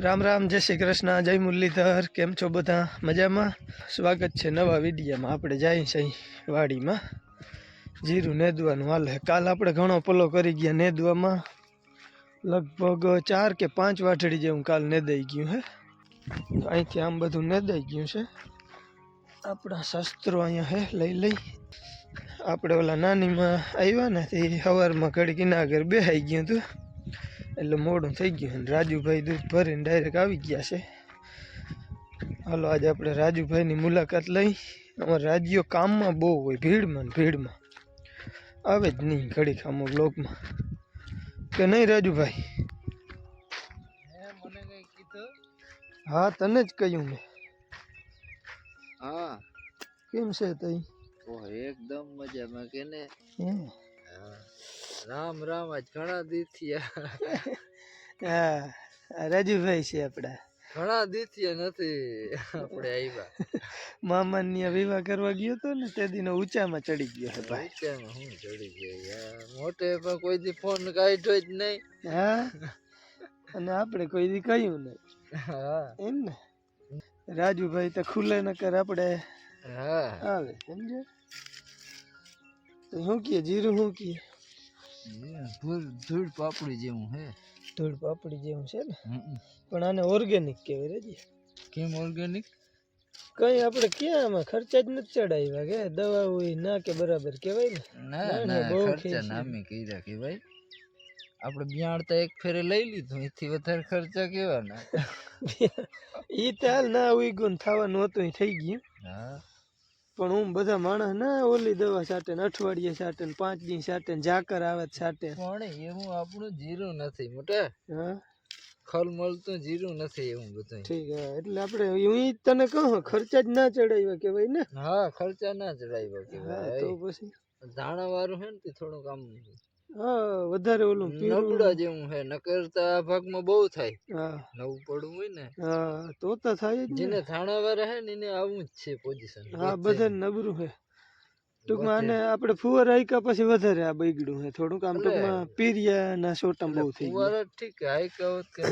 રામ રામ, જય શ્રી કૃષ્ણ, જય મુરલીધર, કેમ છો બધા? મજામાં? સ્વાગત છે નવા વિડીયામાં. આપણે જઈએ છીએ વાડીમાં. જીરું નેદવાનું હાલે. કાલ આપણે ઘણો પલો કરી ગયા નેદવામાં. લગભગ ચાર કે પાંચ વાટડી જેવું કાલ નેદાઈ ગયું હે. અહીંથી આમ બધું નેદાઈ ગયું છે. આપણા શસ્ત્રો અહીંયા હે, લઈ લઈ. આપણે ઓલા નાનીમાં આવ્યા ને તે સવારમાં ઘડી કિનાગર બેહાઈ ગયું હતું. એટલે મોડું થઈ ગયું અને રાજુભાઈ દૂધ ભરીને ડાયરેક્ટ આવી ગયા છે. હાલો આજે આપણે રાજુભાઈની મુલાકાત લઈ. અમારા રાજ્યો કામમાં બહુ હોય ભીડમાં ને ભીડમાં. આવે જ નહીં ઘડી ખામો બ્લોગમાં કે નહીં રાજુભાઈ? હા તને જ કહ્યું મેં. હા. કેમ છે તઈ? ઓહ એકદમ મજામાં કે ને? હે. રામ રામ આજ ઘણા દી થયા. હા રાજુભાઈ છે આપડા. ઘણા દી થયા નથી આપણે આવ્યા મામાની વિવાહ કરવા ગયો તો ને તે દિનો ઊંચામાં ચડી ગયો છે ભાઈ. ઊંચામાં હું ચડી ગયો યાર? મોટે પણ કોઈ દી ફોન કાઢ્યો જ નહીં. હા? અને આપણે કોઈ દી કહ્યું નહીં. હા. એમ ને? રાજુભાઈ તો ખુલ્લે ન કર આપણે હા. આવે સમજે તો શું કીએ જીરું શું કીએ? ધૂળ ધૂળ પાપડી જેવું હે. ધૂળ પાપડી જેવું છે ને. પણ આને ઓર્ગેનિક કહેવાય રેજી કેમ ઓર્ગેનિક કઈ આપણે ક્યાં આમાં ખર્ચા જ નથી ચડાવ્યા કે? દવા હોય ના કે બરાબર કહેવાય ને? ના ના, ખર્ચા. નામે કર્યા કે ભાઈ આપણે બિયાણ તો એક ફેરે લઈ લીધું એથી વધારે ખર્ચા કેવાના? ઈ તાલ ના ઉઈગું ને થવાનું હતું થઈ ગયું. હા. પણ હું બધા માણસ ના ઓલી દવા છાટે ને અઠવાડિયે છાટે ને પાંચ દી છાટે ને ઝાકર આવે તો છાટે. પણ એવું આપણું જીરું નથી મોટા. હા? ખલ મળતું જીરું નથી એવું બધું ઠીક એટલે આપણે હું તને કહું ખર્ચા જ ના ચડાવ્યા કેવાય ને? હા ખર્ચા ના ચડાવ્યા કેવાય તો પછી? ધાણા વાળું હે ને તે થોડુંક આમ હા વધારે ઓલું નબળા જેવું હે નકરતા ભાગમાં બહુ થાય. હા. નવું પડવું હોય ને. હા તો તો થાય જ જેને થાણાવાળા હે ને એને આવું જ છે પોઝિશન હા બધા. નબરું હે ટૂંકમાં આને આપણે ફુવાર રાખ્યા પછી વધારે આ બગડ્યું હે થોડુંક આમ ટૂંકમાં પીરિયા ના શોટમ બહુ થઈ ફુવારા ઠીક હે હાઈ હોત કે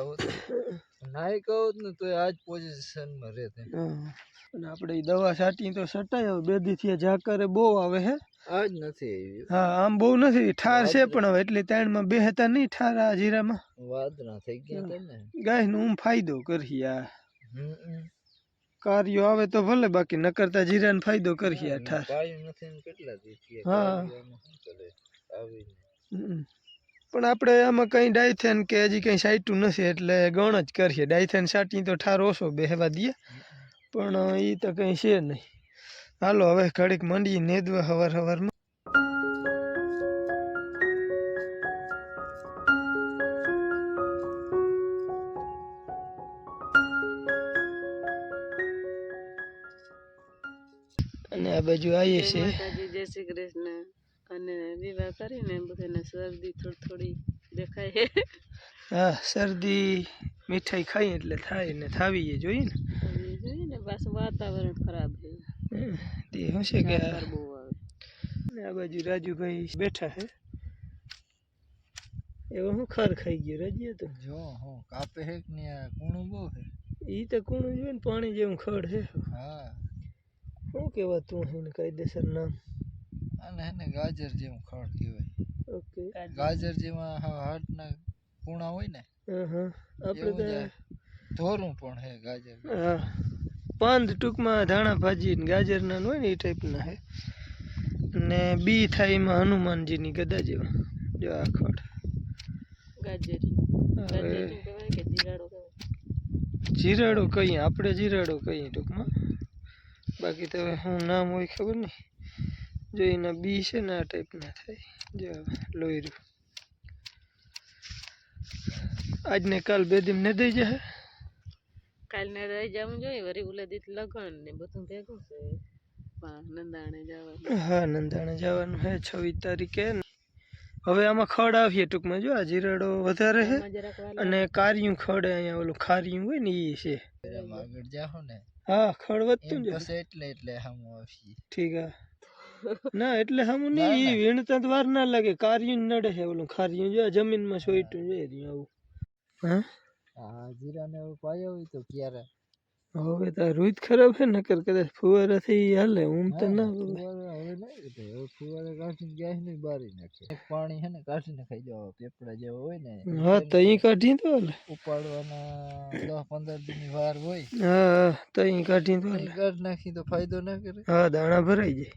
હોત ના નાઈ હોત ને તો આ જ પોઝિશનમાં રહે હા. અને આપણે દવા છાટી તો છટાય હવે બે દી થી ઝાકરે બહુ આવે હે આ જ નથી હા આમ બહુ નથી. ઠાર છે પણ હવે એટલે બે હતા નહીં ઠાર આ જીરામાં વાદળા થઈ ગયા તને. ગાય ગાયનો હું ફાયદો કરી આ. કાર્યો આવે તો ભલે બાકી ન કરતા જીરાને ફાયદો કરી આ ઠાર. કાયું નથી કેટલા દી હા. ને. પણ આપણે આમાં કંઈ ડાયથેન કે હજી કંઈ સાઈટું નથી એટલે ગણ જ કરીએ. ડાયથેન સાટી તો ઠાર ઓછો બેહવા દઈએ. પણ એ તો કંઈ છે નહીં. હાલો હવે ઘડીક મંડીએ નેદવા હવાર હવારમાં. અને આ બાજુ આવીએ છીએ. જય શ્રી કૃષ્ણ. અને વિવાહ કરીને બધાને શરદી થોડી થોડી દેખાય. હા શરદી મીઠાઈ ખાઈ એટલે થાય ને થાવીએ જોઈએ ને. જોઈએ ને બસ વાતાવરણ ખરાબ છે. તે શું છે કે ઝાકળ બહુ આવે ને આ બાજુ રાજુભાઈ બેઠા છે એવો હું ખર ખાઈ ગયો રાજીએ તો જો હો કાપે હે કે નહીં આ કૂણું બહુ હે ઈ તો કૂણું જોઈને પાણી જેવું ખડ છે હા શું કહેવાતું હે ને કાયદેસર નામ અને એને ગાજર જેવું ખડ કહેવાય ઓકે ગાજર જેવા હા હાટના કૂણા હોય ને હા હા આપણે એવું જ તો આ ધોરું પણ હે ગાજર હા પાંદ ટૂંકમાં ધાણા ભાજી ને ગાજરના હોય ને એ ટાઈપના છે ને બી થાય એમાં હનુમાનજીની ગદા જેવા જો આ ખોટ. જીરાડો કહીએ આપણે જીરાડો કહીએ ટૂંકમાં. બાકી તો શું નામ હોય ખબર નહીં જો એના બી છે ને આ ટાઈપના થાય. જો લોહીરું આજને કાલ બે દિન ને દઈ જશે. કાલને રહી જવું જોઈએ વળી ઉલે દીત લગન ને બધું ભેગું છે. પા નંદાણે જવાનું. હા નંદાણે જવાનું છે છવ્વીસ તારીખે. હવે આમાં ખડ આવીએ ટૂંકમાં જો આ જીરાડો વધારે છે આમાં જરાક વાર અને કારિયું ખડ અહીંયા ઓલું ખારિયું હોય ને એ છે. એમ આગળ જાહો ને. હા ખડ વધતું એમ જ પછી એટલે એટલે હમ આવશી ઠીક હે. ના એટલે હમ નહીં ઈ વીણતા તો વાર ના લાગે. કાર્યું નડે છે ઓલું ખાર્યું. જો આ જમીનમાં સોઈટું જોઈ રહ્યું આવું. હા? આ જીરાને હવે પાયો હોય તો ક્યારે? હવે તો રૂઈત ખરાબ છે નકર કદાચ ફુવારાથી હાલે હું તો ના. ફુવારા હવે નહીં તો હવે ફુવારા કાઢીને ગેસ ને બારી નાખે. પાણી છે ને કાઢીને ખાઈ જાવ પેપડા જેવો હોય ને હા તો અહીં કાઢી તો હાલે. ઉપાડવાના દસ પંદર દિનની વાર હોય હા હા તો અહીં કાઢી અહીં કાઢી નાખી તો ફાયદો ના કરે. હા દાણા ભરાઈ જાય.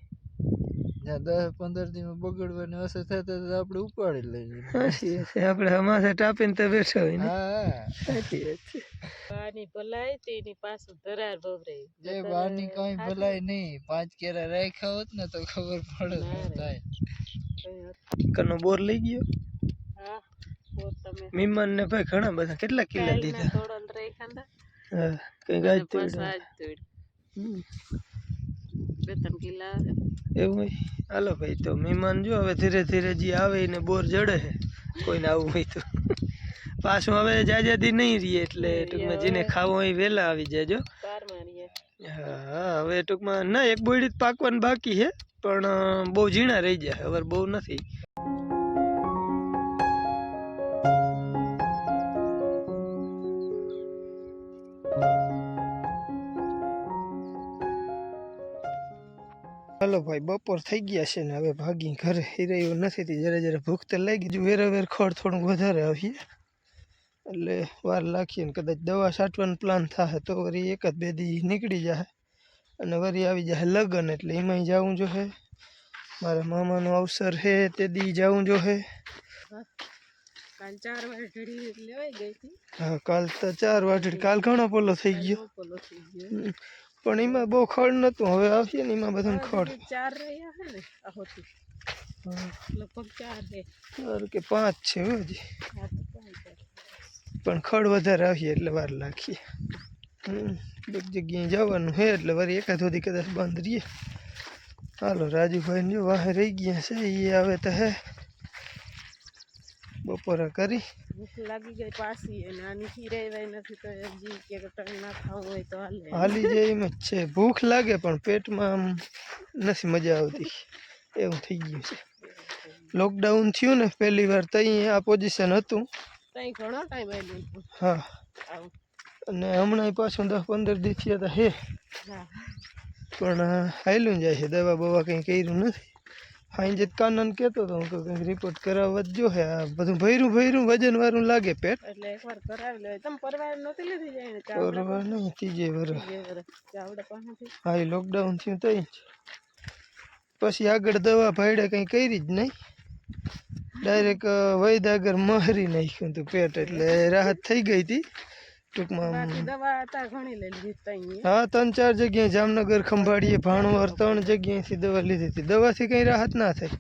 જ્યાં દસ પંદર દિનમાં બગડવાની અસર થાય તો આપણે ઉપાડી લઈએ. સાચી વાત છે. આપણે અમાસે ટાપીને તો બેઠા હોય ને. હા સાચી વાત છે. પાણી ભલાય તેની પાછું ધરાર ભવરાય એ બહારની કઈ ભલાય નહીં. પાંચ કેરા રાખ્યા હોત ને તો ખબર પડે ના શું રે. થાય. કનો બોર લઈ ગયો? હા બોર તમે. મીમાન ને ભાઈ ઘણા બધા. કેટલા કિલ્લા કાલના દીધા? તોડલ રહી ખાંદા હા કઈ અને ગાય પાછું આજ તોડ હમ. બે ત્રણ કિલ્લા આવે એવું હાલો ભાઈ તો મહેમાન જો હવે ધીરે ધીરે જે આવે એને બોર જડે છે કોઈને આવું હોય તો. પાછું હવે જાજાદી નહીં રહીએ એટલે ટૂંકમાં જેને ખાવું હોય વહેલા આવી જાજો. હા હવે ટૂંકમાં ના એક બોયડી જ પાકવાનું બાકી છે પણ બહુ ઝીણા રહી જાય હવે બહુ નથી. હાલો ભાઈ બપોર થઈ ગયા છે ને હવે ભાગી ઘરે. હિરાયું નથી તે જરા જરા ભૂખ તો લાગી જો. વેરા વેર ખોળ થોડુંક વધારે આવીએ. એટલે વાર લાખીએ ને કદાચ દવા છાંટવાનો પ્લાન થાય તો વળી એક જ બે દી નીકળી જાય અને વળી આવી જાય લગ્ન એટલે એમાંય જવું જોહે. મારા મામાનો અવસર છે તે દી જવું જોહે. કાલ ચાર વાર લેવાઈ ગઈ હતી. હા કાલ તો ચાર વાટડી કાલ ઘણો પોલો થઈ ગયો. પોલો થઈ ગયો. પણ એમાં બહુ ખડ નહોતું હવે આવશે ને એમાં બધાને ખડ. ચાર રહ્યા છે ને આહોથી. લગભગ ચાર સારું કે પાંચ છે હજી. પણ ખડ વધારે આવીએ એટલે વાર લાગીએ. હમ એક જગ્યાએ જવાનું છે એટલે વળી એકાદ સુધી કદાચ બંધ રહીએ. હાલો રાજુભાઈ જો વાહે રહી ગયા છે. એ આવે તો હે. બપોરા કરી. ભૂખ લાગી ગઈ પાછી અને આની ખીરાય નથી તો હજી કે ટણ ના ખાવું હોય તો હાલે. હાલી જાય એમ જ છે. ભૂખ લાગે પણ પેટમાં આમ નથી મજા આવતી. એવું થઈ ગયું છે. લોકડાઉન થયું ને પહેલી વાર તઈ આ પોઝિશન હતું. તઈ ઘણો ટાઈમ આવ્યો હા. અને હમણાં પાછું દસ પંદર દિવસ થયા હતા હે. પણ હાલ્યું જાય છે. દવા બવા કંઈ કર્યું નથી. હાઈ કાનન કહેતો હતો હું તો કંઈક રિપોર્ટ કરાવવા જ હે. આ બધું ભર્યું ભર્યું વજન વાળું લાગે પેટ. એટલે એકવાર કરાવી લે. તમ પરવાર નહોતી લીધી જાય ને ચાવડા? પરવા નહીં ત્રીજે વર. જે પાસેથી હા એ લોકડાઉન થયું તઈ પછી આગળ દવા ભાડે કંઈ કરી જ નહીં. ડાયરેક્ટ વૈદ આગળ મહરી નાખ્યું હતું પેટ એટલે રાહત થઈ ગઈ હતી. ટૂંકમાં હા ત્રણ ચાર જગ્યાએ જામનગર ખંભાળીએ ભાણવર ત્રણ જગ્યાએથી દવા લીધી હતી. દવાથી કંઈ રાહત ના થઈ.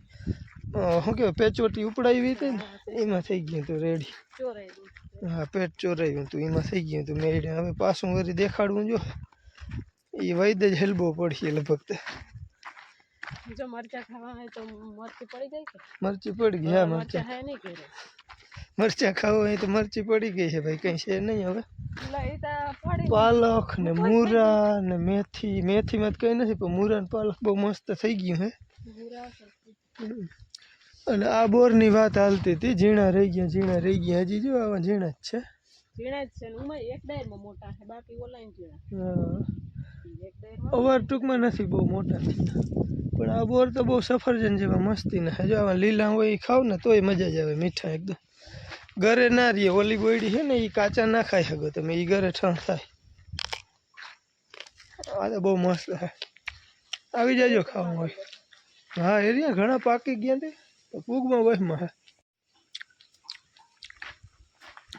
શું કહેવાય પેચોટી ઉપડાવી હતી ને એમાં થઈ ગયું હતું રેડી. ચોરાઈ હા પેટ ચોરાયું હતું એમાં થઈ ગયું હતું. મેરીડે હવે પાછું વરી દેખાડવું જો. એ વૈદ જ હેલબો પડશે લગભગ જો મરચા ખાવા હોય તો મરચી પડી જાય કે? મરચી પડી ગઈ હા મરચા હે નહીં કે મરચા ખાવો હોય તો મરચી પડી ગઈ છે ભાઈ કંઈ છે નહીં હવે. પાલક ને મૂરા ને મેથી. મેથીમાં તો કંઈ નથી પણ મૂરા ને પાલક બહુ મસ્ત થઈ ગયું હે. અને આ બોરની વાત હાલતી હતી ઝીણા રહી ગયા ઝીણા રહી ગયા. હજી જો આવા ઝીણા જ છે. ઝીણા જ છે એક ડાયરમાં મોટા છે બાકી ઓલાય ઝીણા. હા. અવાર ટૂંકમાં નથી, બહુ મોટા પણ આ બોર તો બહુ સફરજન જેવા મસ્તી ને જો આવા લીલા હોય એ ખાવ ને તોય મજા જ આવે મીઠા એકદમ. ઘરે ના રહીએ, ઓલી બોયડી છે ને એ કાચા ના ખાઈ શકો તમે એ ઘરે ઠણ થાય. આ તો બહુ મસ્ત છે આવી જાજો ખાવા હોય. હા એરિયા ઘણા પાકી ગયા તે પૂગમાં વહેમાં હે.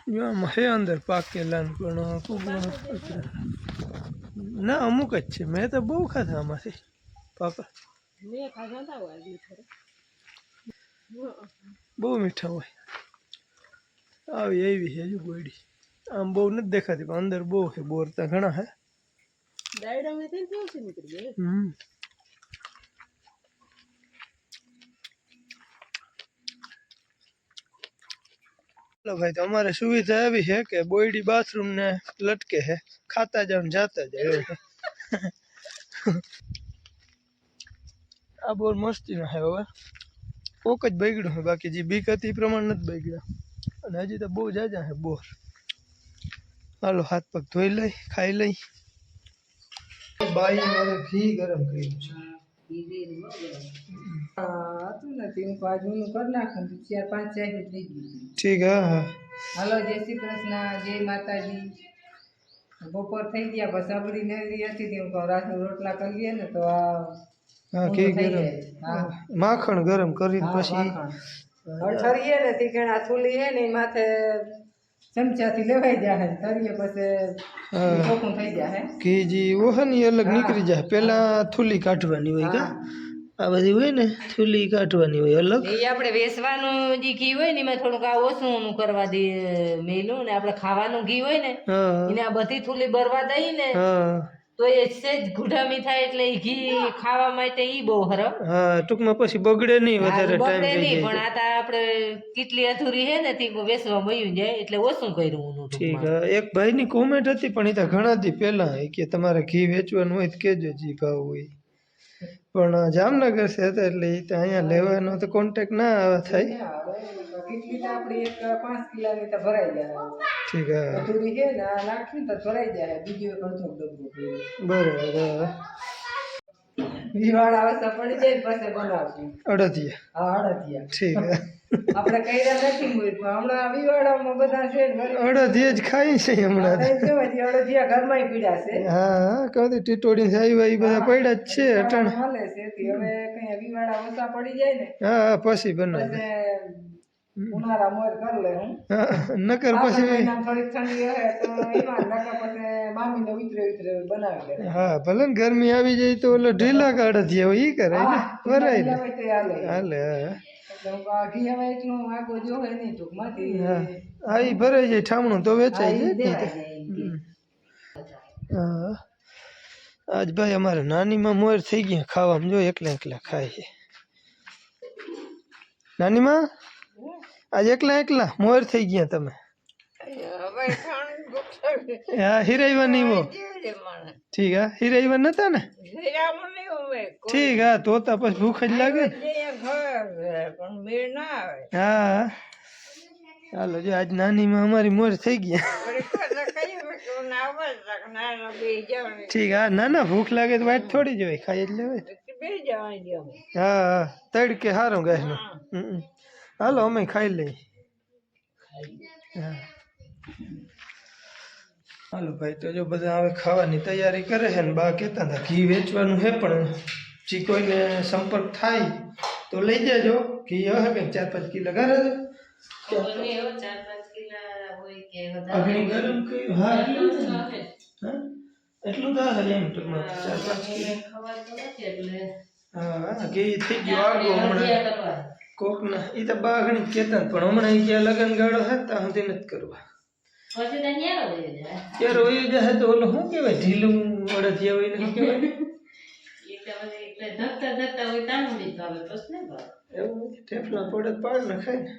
જો હે અંદર પાકેલા પણ પૂગમાં ના અમુક જ છે મેં તો બહુ ખાધા આમાંથી પાપા મેં ખાધા હતા વાગી થોડે બહુ મીઠા હોય આવી એવી છે હજુ ગોળી આમ બહુ નથી દેખાતી પણ અંદર બહુ છે બોર ત્યાં ઘણા હે ડાયડા મેં થઈને કેવું છે નીકળી ગઈ હમ ચાલો ભાઈ, તો અમારે સુવિધા એવી છે કે બોયડી બાથરૂમ ને લટકે છે. ખાતા જાવ ને જાતા જાય એવું છે. આ બોર મસ્તી ના છે હવે કોક જ બગડ્યું છે, બાકી જે બીક હતી એ પ્રમાણે નથી બગડ્યા. અને હજી તો બહુ જાજા છે બોર. હાલો, હાથ પગ ધોઈ લઈ, ખાઈ લઈ. બાઈ મારે ઘી ગરમ કર્યું છે. હતું ને હું જૂનું કરી નાખું ચાર પાંચ ચાર થઈ ગયું ઠીક હા હા. હાલો જય શ્રી કૃષ્ણ જય માતાજી. બપોર થઈ ગયા પછી સબડી નેરી હતી તે હું કહું રાતનું રોટલા કરીએ ને તો આ હા ગરમ. માખણ ગરમ કરીને હા, પછી. ઠરીએ ને તે ઘણા થૂલી હે ને માથે ચમચાથી લેવાઈ જાય. તરીએ પછી. ચોખ્ખું થઈ જાય કે જે ઓહની અલગ નીકળી જાય પેલા થૂલી કાઢવાની હોય કા? આ બધી હોય ને થૂલી કાઢવાની હોય અલગ. એ આપણે વેસવાનું જે ઘી હોય ને એમાં થોડુંક આ ઓછું કરવા દે મેલું ને આપણે ખાવાનું ઘી હોય ને એને આ બધી થૂલી બરવા દઈ ને તો એ સેજ ગુઢામી થાય એટલે ઘી ખાવા માટે ઈ બહુ હરમ. હા ટૂંકમાં પછી બગડે નહીં વધારે ટાઈમ બગડે નહીં પણ આ તા આપણે કેટલી અધૂરી હે ને તે વેસવા મળ્યું જાય એટલે ઓછું કર્યું ઠીક. એક ભાઈની કોમેન્ટ હતી પણ એ તો ઘણા દી પહેલા કે તમારે ઘી વેચવાનું હોય તો કેજો જી ભાવ હોય. પણ જામનગર છે હતા એટલે એ તો અહીંયા લેવાનો તો કોન્ટેક ના થાય. તો તો ભરાઈ જાય. ઠીક હા. તો પડી જાય બનાવશું. અડદિયા. હા અડદિયા. ઠીક. આપણે કઈરા નથી પણ હમણાં વિવાડામાં બધા છે અડદિયા જ ખાઈ છે હમણાં અડદિયા ઘરમાં પીડા છે. હા કહું ટીટોડી આવ્યા એ બધા પડ્યા જ છે અટાણે. હાલે છે હવે કઈ વિવાળા ઓછા પડી જાય ને હા પછી બનાવે ઉનાળા મોર કરી લે હું. નકર પછી થોડીક ઠંડી રહે તો એમાં નકર પછી મામીને ઉતરે ઉતરે બનાવી લે. હા ભલે ને ગરમી આવી જાય તો ઓલો ઢીલા કાઢે છે ઈ કરે ને. વરાય ને હાલે. હા. એ ભરાઈ જાય ઠામણું તો વેચાય જાય આજ ભાઈ અમારે નાનીમાં મોર થઈ ગયા ખાવામાં જો એકલા એકલા ખાય છે. નાનીમાં? આજ એકલા એકલા? મોર થઈ ગયા તમે. હા હિરાઈવા નહીં હો. ઠીક હા હિરાઈવા નતા ને? ઠીક હા તો તો પછી ભૂખ જ લાગે ને. હા ચાલો જો આજ નાનીમાં અમારી મોર થઈ ગયા. ઠીક હા ના ના ભૂખ લાગે તો વાટ થોડી જ હોય ખાઈ જ લેવાય. હા હા તડકે સારું ગાયનું. હમ. હાલો અમે ખાઈ લઈ હા. હાલો ભાઈ તો જો બધા હવે ખાવાની તૈયારી કરે છે ને બા કહેતા હતા ઘી વેચવાનું છે પણ જે કોઈને સંપર્ક થાય તો લઈ જજો. ઘી હવે કંઈક ચાર પાંચ કિલો ઘરે છે. ખબર નહીં હવે ચાર પાંચ કિલા હોય કે અગ્નિ ગરમ કર્યું હા એટલું. હા? તો એમ ટૂંકમાં ચાર પાંચ કિલો. તો હા ઘી થઈ ગયું આગળ હમણાં. હળદિયા કરવા કોક ના એ તો બા ઘણી કહેતા પણ હમણાં એ ક્યાં લગન ગાળો હે ત્યાં સુધી નથી કરવા. ત્યારે જાય? જશે તો ઓલું શું કહેવાય ઢીલું અડદિયા હોય ને શું કહેવાય? ધકતા ધકતા હોય તાનું બી ભાવે નહીં એવું. ઠેફલા પડે પાડ ને.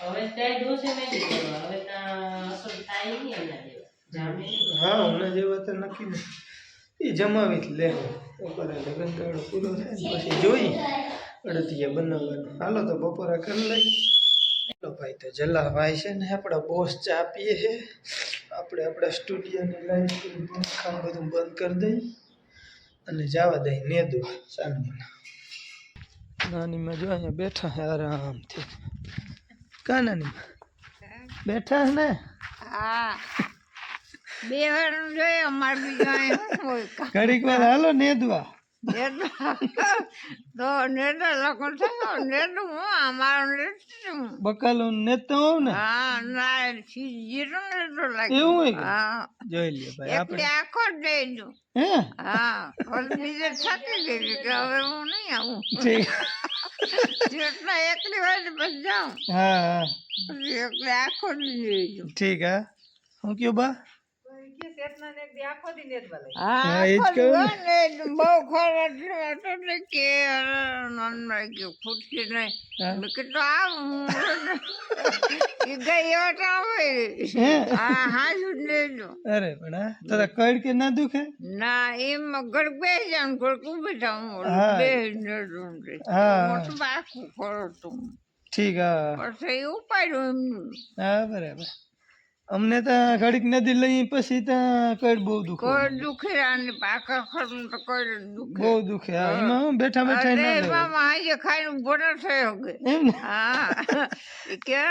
હવે ત્યાં ડોસે નહીં કરવા હવે ત્યાં અસર થાય નહીં એના જેવા. હા તો નક્કી ને એ જમાવી જ લે લગન પૂરો થાય પછી જોઈ. અડદિયા બનાવવાનું. હાલો તો બપોરા કરી લઈ ચાલો ભાઈ તો જલ્લા ભાઈ છે ને આપણા બોસ ચા પીએ છે. આપણે આપણા સ્ટુડિયોની લાઈટ પંખા બધું બંધ કરી દઈ અને જવા દઈ નેદવા સાનુમાં નાનીમાં જો અહીંયા બેઠા છે આરામથી. કા નાનીમાં? બેઠા છે ને? બે વાર જોઈએ અમારે? ઘડીક વાર હાલો નેદવા. તો નેતા લખો થયો નેતું હું? અમારું નેતું બકાલો નેતો ને? હા ના જીરો નેતો લાગે એવું હા. જોઈ લે ભાઈ આપણે આખો જ દઈ હે? હા બીજે છાતી ગઈ કે હવે હું નહીં આવું. ઠીક. જેટલા એકલી હોય ને જાઉં. હા હા. એકલે આખો ઠીક હા. હું કયો બા? હા હા, એ જ કહું ને. દિવસ ને બહુ ખરાબ હતો ને કે અરે, નંદ ગયું ખુરશી નહીં મેં કીધું આવ હું ગઈ એવા હોય. હા? હા લેજો. અરે પણ તારા કડ કે ના દુખે? ના એમ ગળ બે જાણ ગળ થાઉં હા. બે હા. મોટું બાકું ખરો તું. ઠીક હા. પછી એ ઉપાડ્યું એમનું. હા બરાબર. અમને તો ઘડીક નદી લઈ પછી તો કઈ બહુ દુખે કોઈ દુખે અને પાકા ખરું તો કોઈ દુખે. બહુ દુખે. એમાં હું બેઠા બેઠા ના એમાં. આજે ખાઈને બોલો થયો કે. એમ હા. કે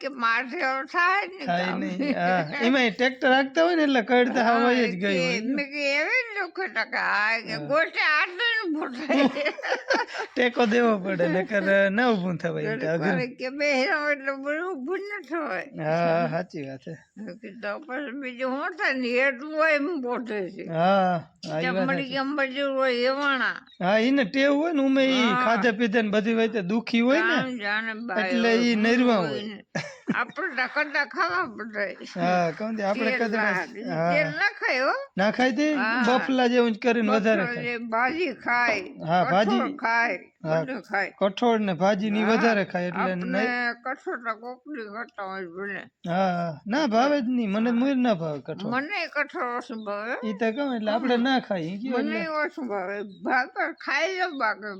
કે મારથી હવે થાય ને થાય. નહીં. હા. એમાં ટ્રેક્ટર હાંકતા હોય ને એટલે કડતા તો હવાઈ જ ગઈ મેં કે એવી જ દુખે ટકા હા કે ગોટે આટલું ને ભૂટાય ટેકો દેવો પડે નકર ન ઊભું થવાય કે બે એટલે ઊભું ન થવાય. હા સાચી વાત છે. તો પછી બીજું શું થાય ને? એટલું હોય એમ પોતે છે. હા હા ઈ વાત ચમડી સાચી. કેમ હોય એવાણા. હા એને ટેવ હોય ને ઉમે ઈ ખાધા પીધા ને બધી વાતે દુખી હોય ને જાણે જાણે એટલે ઈ નરવા હોય. આપણે ખાવા પડે. હા કહું તે આપણે કદાચ તેલ ના ખાય હો. ના ખાઈ દે બફલા જેવું કરીને વધારે ખાય. ભાજી ખાય હા, ભાજી. ખાય ખાય. કઠોળ ને ભાજી ની વધારે ખાય એટલે કઠોળ તો કોકડી કરતા હોય ભલે. હા. ના ભાવે જ નહીં. મને મુર ના ભાવે કઠોળ. મને કઠોળ ઓછું ભાવે. ઈ તો કહું એટલે આપણે ના ખાઈ મને ઓછું ભાવે. ભાગર ખાઈ લો બાકી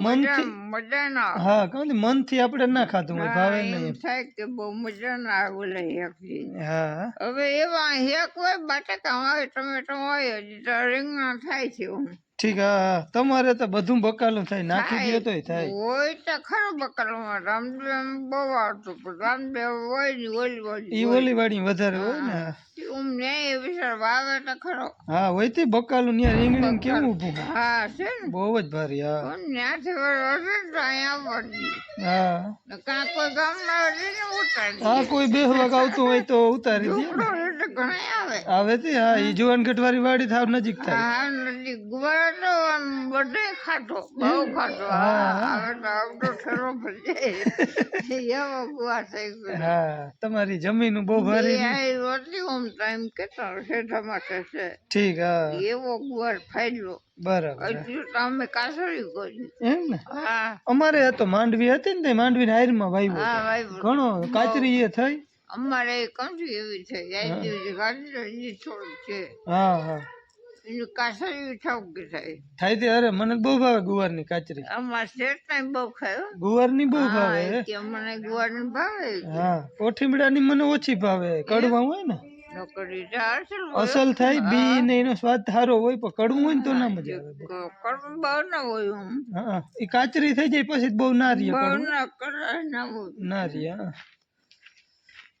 મજા મજા ના હા કહું મન મનથી આપણે ના ખાધું હોય ભાવે નહીં. થાય કે બહુ મજા ના આવે ઓલા હા. હવે એવા હેક હોય બટાકા હોય ટમેટો હોય રીંગણા થાય છે. ઠીક હા તમારે તો બધું બકાલું થાય નાખી દે તોય થાય. હોય તો ખરું બકલમાં રામદેવ બહુ આવતું રામદેવ હોય ને ઓલી ઓલી ઈ ઓલી. વાળી વધારે હોય ને? હા હોય તે બકાલું ત્યાં રીંગણી કેવું ઊભું હા છે ને. બહુ જ ભારી હા. પણ ત્યાંથી વળે તો અહીંયા આવડી હા. કાં કોઈ ગામના હોય ને ઉતારી હા કોઈ આવતું હોય તો ઉતારી દે ઘણા આવે. આવે તે હા એ જુવાન ગઢવારી વાડી થાવ નજીક થાય. હા નદી ગુવાડો તો આમ બધે ખાતો બહુ ખાતો. હા હવે તો આવતો ઠેરો ભરી એવો ગુવા થઈ ગયો. હા તમારી જમીન બહુ ભારી રોટલી ઓમ ટાઈમ કેટલા માટે છે ઠીક હા. એવો ગુવાર ફાયલો બરાબર એટલું અમે કાસળી કરી એમ ને? હા. અમારે તો માંડવી હતી ને તે માંડવી આયરમાં વાવ્યો હા હતો. ઘણો કાચરી એ થઈ. અમારે કંઠી એવી છે દિવસે કાસળી થોડી છે. હા હા. થાય થાય તે અરે મને બહુ ભાવે ગુવારની કાચરી. અમારા શેઠ ટાઈમ બહુ ખાયો ગુવારની બહુ ભાવે? કે મને ગુવાર ભાવે. હા કોઠીમડાની મને ઓછી ભાવે. કડવા હોય ને? અસલ અસલ થાય બી ને એનો સ્વાદ સારો હોય પણ કડવું હોય ને તો ના મજા આવે કડવું બહુ ના હોય હા એ કાચરી થઈ જાય પછી બહુ ના બહુ ના કરે ના હોય. ના રહીએ હા.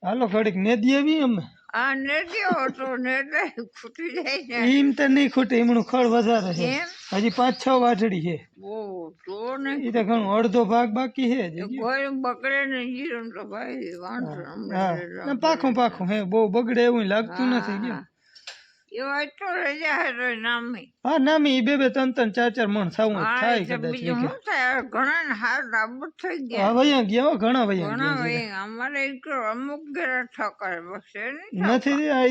હાલો ઘડીક ને આવી અમે. આ નેટ્યો તો નેટે ખૂટી જાય ને. તો નહીં ખૂટે એમનું ખળ વધારે છે. હજી પાંચ છ વાટડી છે. બહુ તો ને. એ તો ઘણું અડધો ભાગ બાકી છે. કોઈ બગડે ને જીરું તો ભાઈ વાંધો પાખું પાખું હે બહુ બગડે એવું લાગતું નથી કેમ? એવા તો રજા હે નામી. હા નામી બે બે ત્રણ ત્રણ ચાર ચાર મણ હા થાય કદાચ બીજું શું થાય? ઘણા ને આબુ થઈ ગયા. વયા ગયા ઘણા વયા ઘણા ભાઈ અમારે અમુક ઘરે ઠકાય બસ નથી આ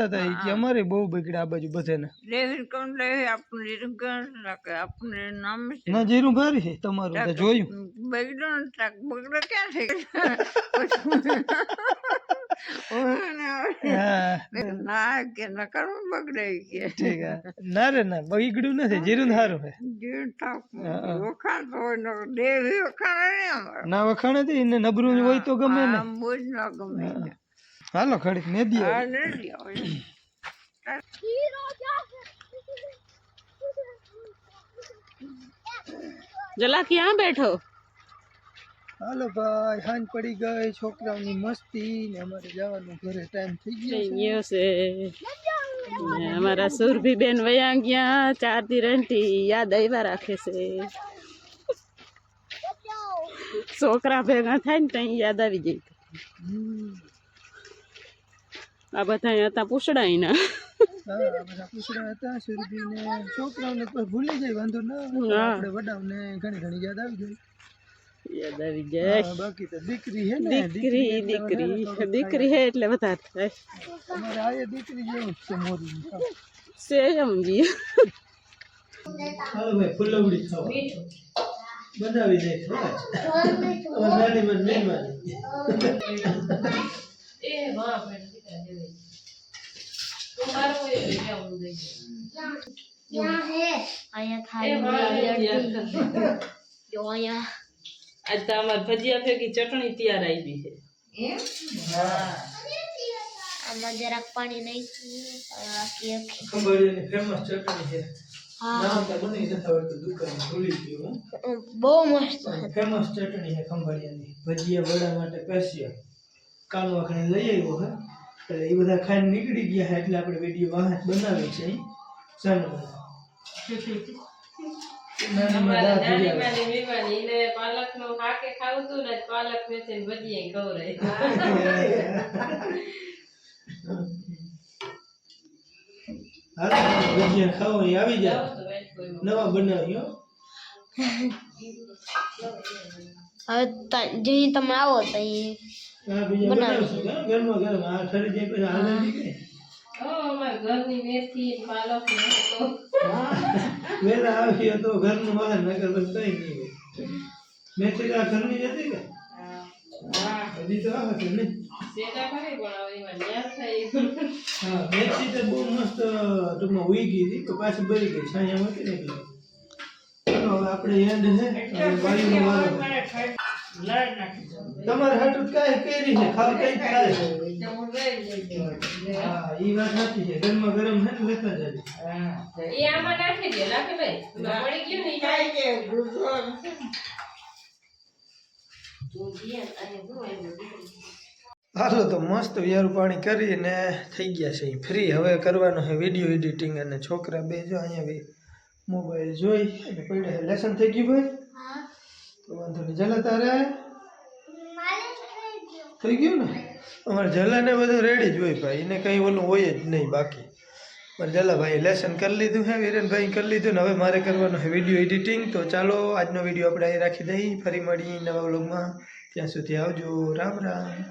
હતા કે અમારે બહુ બગડ્યા આ બાજુ બધાને. લેવી કોણ આપણે આપણે નામ છે. ના જીરું ભારી છે તમારું જોયું. બગડો ને તાક બગડો ક્યાં થઈ ના કે ન કરવું બગડે કે ઠીક હા ના રે ના બગડ્યું નથી જીરું સારું છે જીવ ઠાક વખાણ તો હોય ને દેવી વખાણ નહીં અમારે ના વખાણે તો એને નબરું હોય તો ગમે ને આમ બોજ ના ગમે હાલો ઘડીક નેદી આ આવી. નથી આવે જલા ક્યાં બેઠો હાલો ભાઈ હાંજ પડી ગઈ છોકરાઓની મસ્તી ને અમારે જવાનું ઘરે ટાઈમ થઈ ગયો ગયો છે. અમારા સુરભી બેન વયા ગયા ચાર દી રેન્ટી યાદ આવ્યા રાખે છે. છોકરા ભેગા થાય ને ત્યાં યાદ આવી જાય. આ બધા હતા પૂછડાઈના હા બધા પૂછડા હતા સુરભીને છોકરાઓને ભૂલી જાય વાંધો ના આપણે વડાઓને ઘણી ઘણી યાદ આવી જાય. યાદ આવી જાય બાકી તો દીકરી હે ને દીકરી એટલે વધારે દીકરી થોડુંક દીકરી હે એટલે વધારે થાય. અમારે આ દીકરી જેવું છે મોરી છે હાલો ભાઈ ફૂલવડી ખાવા બનાવી દે નાની માં મહેમાન આજ તો અમાર ભજીયા ભેગી ચટણી તૈયાર આવી છે. આમાં જરાક પાણી નાખ્યું આખી આખી ખંભાળિયાની ફેમસ ચટણી છે. હા. બહુ મસ્ત ફેમસ ચટણી છે ખંભાળિયાની. ભજીયા વડા માટે પેશિયલ કાલ વાખણે લઈ આવ્યો હે. એટલે એ બધા ખાઈને નીકળી ગયા છે એટલે આપણે વીડિયો વાહ બનાવી છે અહીં ચાલો નાની માં દાળ નાની ભજીયા. માની મીમાની એને પાલકનું શાકે ખાવું હતું ને પાલક મેથી ભજીયા ખવડાવી હાલો ભજીયા ખાવાની આવી જાય. જાઉં તો વેટ કોઈ નવા બનાવી હો. હવે ત- જઈ તમે આવો તો એ આ બીજા બનાવશું હા? ગરમા ગરમ. આ ઠરી જાય પછી હાલે નીકળે. ઓ અમારા ઘરની મેથી ને પાલક ને તો વેલા આવી તો ઘરનું મારે નગર બસ કઈ નહીં મેં મેથી આ ઘરની જતી કે? હજી તો આવે છે હા મેથી તો બહુ મસ્ત ટૂંકમાં ઉઈ ગઈ હતી તો પાછી બળી ગઈ છાયા મૂકી ને આપણે એન્ડ છે. વારો તમારે હાટું કાંઈ કેરી છે ખાવ કઈ ખાય છે. હા ઈ વાત સાચી છે. ગરમા ગરમ છે ને લેતા જજો એ આમાં નાખી દે નાખી ભાઈ. મળી ગયું ને ઈ કે ગુજરો હાલો તો મસ્ત વિયારું પાણી કરીને થઈ ગયા છે. ફ્રી. હવે કરવાનું છે વીડિયો એડિટિંગ અને છોકરા બે જો અહીંયા મોબાઈલ જોઈ અને પડ્યા લેસન થઈ ગયું ભાઈ? તો વાંધો નહીં. જલા તારે? થઈ ગયું ને? અમારે જલાને બધું રેડી જ હોય ભાઈ. એને કંઈ ઓલું હોય જ નહીં બાકી. પણ જલા ભાઈ લેસન કરી લીધું છે વિરેનભાઈ કરી લીધું ને. હવે મારે કરવાનું છે વીડિયો એડિટિંગ તો ચાલો આજનો વીડિયો આપણે અહીં રાખી દઈએ. ફરી મળીએ નવા વ્લોગમાં ત્યાં સુધી આવજો. રામ રામ.